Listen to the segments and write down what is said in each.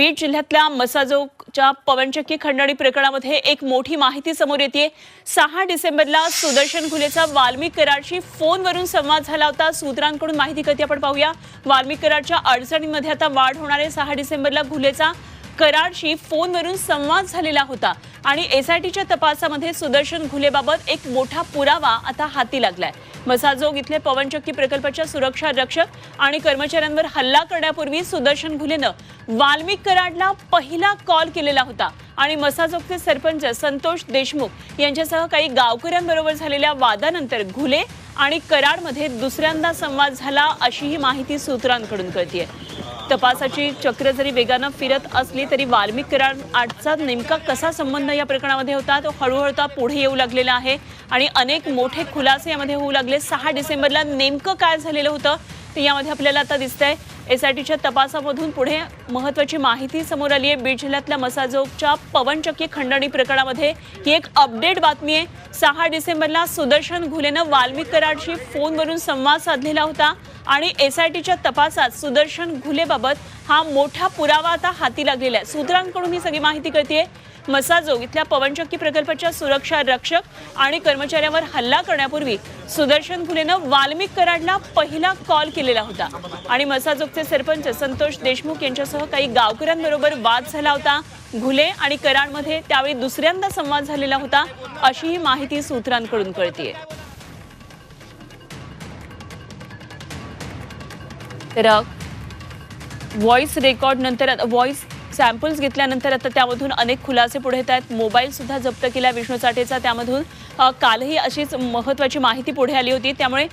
बीड जिल्ह्यातल्या मसाजोगच्या पवनचक्की खंडणी प्रकरणामध्ये एक मोठी माहिती समोर येते सहा डिसेंबरला सुदर्शन घुलेचा वाल्मिक कराडशी फोनवरून संवाद झाला होता. सूत्रांकडून माहिती कधी आपण पाहूया. वाल्मिक कराडच्या अडचणीमध्ये आता वाढ होणार आहे. सहा डिसेंबरला घुलेचा कराडशी फोनवरून संवाद झालेला होता आणि एसआयटीच्या तपासामध्ये सुदर्शन घुलेबाबत एक मोठा पुरावा आता हाती लागलाय. मसाजोग इथले पवनचक्की प्रकल्पाच्या सुरक्षा रक्षक आणि कर्मचाऱ्यांवर हल्ला करण्यापूर्वी सुदर्शन घुलेनं वाल्मिक कराडला पहिला कॉल केलेला होता आणि मसाजोगचे सरपंच संतोष देशमुख यांच्यासह काही गावकऱ्यांबरोबर झालेल्या वादानंतर घुले आणि कराडमध्ये दुसऱ्यांदा संवाद झाला अशीही माहिती सूत्रांकडून कळतीये. तपासाची चक्र जरी वेगानं फिरत असली तरी वाल्मिक कराड आठचा नेमका कसा संबंध या प्रकरणामध्ये होता? तो हळूहळू पुढे येऊ लागलेला आहे. आणि अनेक मोठे खुलासे यामध्ये होऊ लागले. सहा डिसेंबरला नेमकं काय झालेलं होतं ते यामध्ये आपल्याला आता दिसतंय. एस आय टीच्या तपासामधून पुढे महत्वाची माहिती समोर आली आहे. बीड जिल्ह्यातल्या मसाजोगच्या पवनचक्की खंडणी प्रकरणामध्ये ही एक अपडेट बातमी आहे. सहा डिसेंबरला सुदर्शन घुलेनं वाल्मिक कराडशी फोनवरून संवाद साधलेला होता. आणि एसआयटीच्या तपासात सुदर्शन घुलेबाबत हा मोठा पुरावा आता हाती लागलेला आहे. सूत्रांकडून ही सगळी माहिती कळतीये. मसाजोग इथल्या पवनचक्की प्रकल्पाच्या सुरक्षा रक्षक आणि कर्मचाऱ्यावर हल्ला करण्यापूर्वी सुदर्शन घुलेनं वाल्मिक कराडला पहिला कॉल केलेला होता. आणि मसाजोगचे सरपंच संतोष देशमुख यांच्यासह काही गावकऱ्यांबरोबर वाद झाला होता. घुले आणि कराडमध्ये त्यावेळी दुसऱ्यांदा संवाद झालेला होता. अशी ही माहिती सूत्रांकडून कळतीये. तर व्हॉइस रेकॉर्ड नंतर व्हॉइस सॅम्पल्स घेतल्यानंतर आता त्यामधून अनेक खुलासे पुढे येत आहेत. मोबाईलसुद्धा जप्त केला विष्णू चाटेचा त्यामधून कालही अशीच महत्त्वाची माहिती पुढे आली होती. त्यामुळे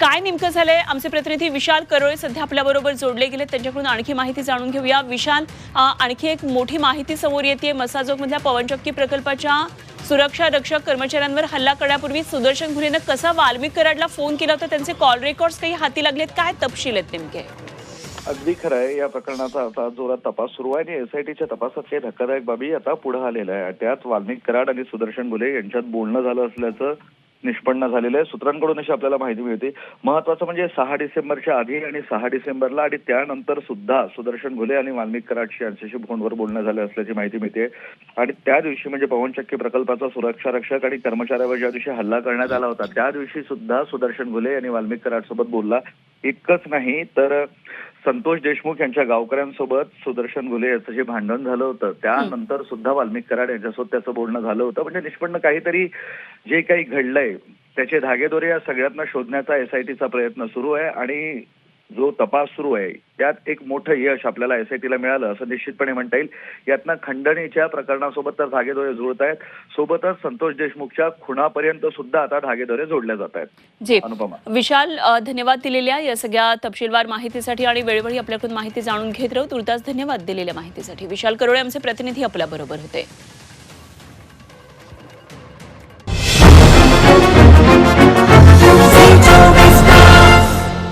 काय नेमकं झालंय? आमचे प्रतिनिधी विशाल करोळे सध्या आपल्याबरोबर जोडले गेले त्यांच्याकडून आणखी माहिती जाणून घेऊया. विशाल आणखी एक मोठी माहिती समोर येते मसाजोगमधल्या पवनचक्की प्रकल्पाच्या सुरक्षा रक्षक कर्मचाऱ्यांवर हल्ला करण्यापूर्वी सुदर्शन घुलेनं कसा वाल्मिक कराडला फोन केला होता? त्यांचे कॉल रेकॉर्ड्स काही हाती लागलेत काय तपशील आहेत नेमके? अगदी खरं आहे. या प्रकरणाचा आता जोरात तपास सुरू आहे आणि एसआयटीच्या तपासात काही धक्कादायक बाबी आता पुढे आलेल्या आहे. त्यात वाल्मिक कराड आणि सुदर्शन घुले यांच्यात बोलणं झालं असल्याचं निष्पन्न झालेलं आहे. सूत्रांकडून अशी आपल्याला माहिती मिळते. महत्वाचं म्हणजे सहा डिसेंबरच्या आधी आणि सहा डिसेंबरला आणि त्यानंतर सुद्धा सुदर्शन घुले आणि वाल्मिक कराडशी यांच्याशी फोनवर बोलणं झालं असल्याची माहिती मिळते. आणि त्या दिवशी म्हणजे पवनचक्की प्रकल्पाचा सुरक्षा रक्षक आणि कर्मचाऱ्यावर ज्या दिवशी हल्ला करण्यात आला होता त्या दिवशी सुद्धा सुदर्शन घुले यांनी वाल्मिक कराड सोबत बोलला. इतकंच नाही तर संतोष देशमुख यांच्या गावकऱ्यांसोबत सुदर्शन घुले याचं जे भांडण झालं होतं त्यानंतर सुद्धा वाल्मिक कराड यांच्यासोबत त्याचं बोलणं झालं होतं. म्हणजे निष्पन्न काहीतरी जे काही घडलंय त्याचे धागेदोरे या सगळ्यांना शोधण्याचा एसआयटीचा प्रयत्न सुरू आहे. आणि जो तपास सुरू आहे त्यात एक मोठं यश आपल्याला एसआयटीला मिळालं असं निश्चितपणे म्हणता येईल. यातनं खंडणीच्या प्रकरणासोबत तर धागेदोरे जुळत आहेत. सोबतच संतोष देशमुखच्या खुणापर्यंत सुद्धा आता धागेदोरे जोडले जात आहेत. जे. अनुपमा. विशाल धन्यवाद दिलेल्या या सगळ्या तपशीलवार माहितीसाठी आणि वेळोवेळी आपल्याकडून माहिती जाणून घेत राहू. तुर्तास धन्यवाद दिलेल्या माहितीसाठी. विशाल करोळे आमचे प्रतिनिधी आपल्या बरोबर होते.